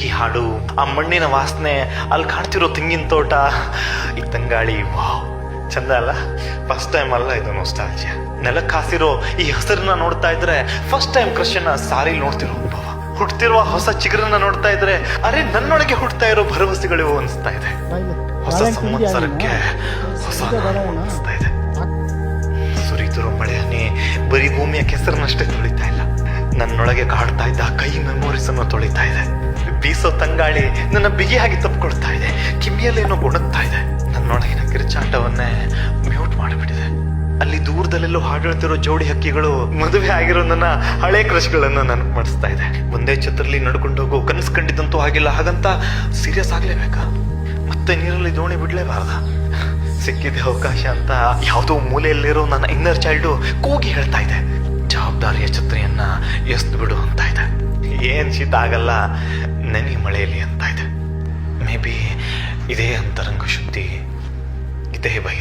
ಹಕ್ಕಿ ಹಾಡು. ಆ ಮಣ್ಣಿನ ವಾಸನೆ ಅಲ್ಲಿ ಕಾಣ್ತಿರೋ ತೆಂಗಿನ ತೋಟ. ಈ ತಂಗಾಳಿ ವಾವ್. ಚಂದ ಅಲ್ಲ? ಫಸ್ಟ್ ಟೈಮ್ ಅಲ್ಲ ಇದು ನೋಸ್ತಾಜ್ಯ ನೆಲಕ್ಕೆ ಹಾಸಿರೋ ಈ ಹೆಸರನ್ನ ನೋಡ್ತಾ ಇದ್ರೆ ಫಸ್ಟ್ ಟೈಮ್ ಕೃಷ್ಣನ ಸಾರಿ ನೋಡ್ತಿರೋ ಅನುಭವ. ಹುಟ್ತಿರುವ ಹೊಸ ಚಿಗುರನ್ನ ನೋಡ್ತಾ ಇದ್ರೆ ಅರೆ ನನ್ನೊಳಗೆ ಹುಟ್ತಾ ಇರೋ ಭರವಸೆಗಳು ಅನಿಸ್ತಾ ಇದೆ. ಹೊಸ ಸಂವತ್ಸರಕ್ಕೆ ಹೊಸ ಅನಿಸ್ತಾ ಇದೆ. ಸುರಿತಿರೋ ಮಳೆಯನ್ನೇ ಬರೀ ಭೂಮಿಯ ಕೆಸರನ್ನಷ್ಟೇ ತೊಳಿತಾ ಇಲ್ಲ. ನನ್ನೊಳಗೆ ಕಾಡ್ತಾ ಇದ್ದ ಕೈ ಇದೆ ಬೀಸೋ ತಂಗಾಳಿ, ನನ್ನ ಬಿಗಿಯಾಗಿ ತಪ್ಕೊಳ್ತಾ ಇದೆ. ಕಿಮ್ಮಿಯಲ್ಲೇನೋ ಗುಣಗ್ತಾ ಇದೆ. ನನ್ನೊಳಗಿನ ಕಿರುಚಾಟವನ್ನೇ ಮ್ಯೂಟ್ ಮಾಡಿಬಿಟ್ಟಿದೆ. ಅಲ್ಲಿ ದೂರದಲ್ಲೆಲ್ಲೋ ಹಾಡಾಡ್ತಿರೋ ಜೋಡಿ ಹಕ್ಕಿಗಳು ಮದುವೆ ಆಗಿರೋ ನನ್ನ ಹಳೆ ಕ್ರಶ್ಗಳನ್ನ ನೆನಪು ಮಾಡಿಸ್ತಾ ಇದೆ. ಒಂದೇ ಛತ್ರಲಿ ನಡ್ಕೊಂಡು ಹೋಗೋ ಕನಸು ಕಂಡಿದ್ದಂತೂ ಆಗಿಲ್ಲ ಹಾಗಂತ ಸೀರಿಯಸ್ ಆಗ್ಲೇಬೇಕಾ? ಮತ್ತೆ ನೀರಲ್ಲಿ ದೋಣಿ ಬಿಡ್ಲೇಬಾರ್ದ? ಸಿಕ್ಕಿದೆ ಅವಕಾಶ ಅಂತ ಯಾವುದೋ ಮೂಲೆಯಲ್ಲಿರೋ ನನ್ನ ಇನ್ನರ್ ಚೈಲ್ಡು ಕೂಗಿ ಹೇಳ್ತಾ ಇದೆ. ಜವಾಬ್ದಾರಿಯ ಛತ್ರಿಯನ್ನ ಎಸ್ದು ಬಿಡು ಅಂತ ಇದೆ. ಏನ್ ಶೀತ ಆಗಲ್ಲ. ನೆನೆ ಮಳೆಯಲ್ಲಿ ಅಂತ ಇದೆ. ಮೇ ಬಿ ಇದೇ ಅಂತರಂಗ ಶುದ್ಧಿ ಇದೇ ಬಹಿರಂಗ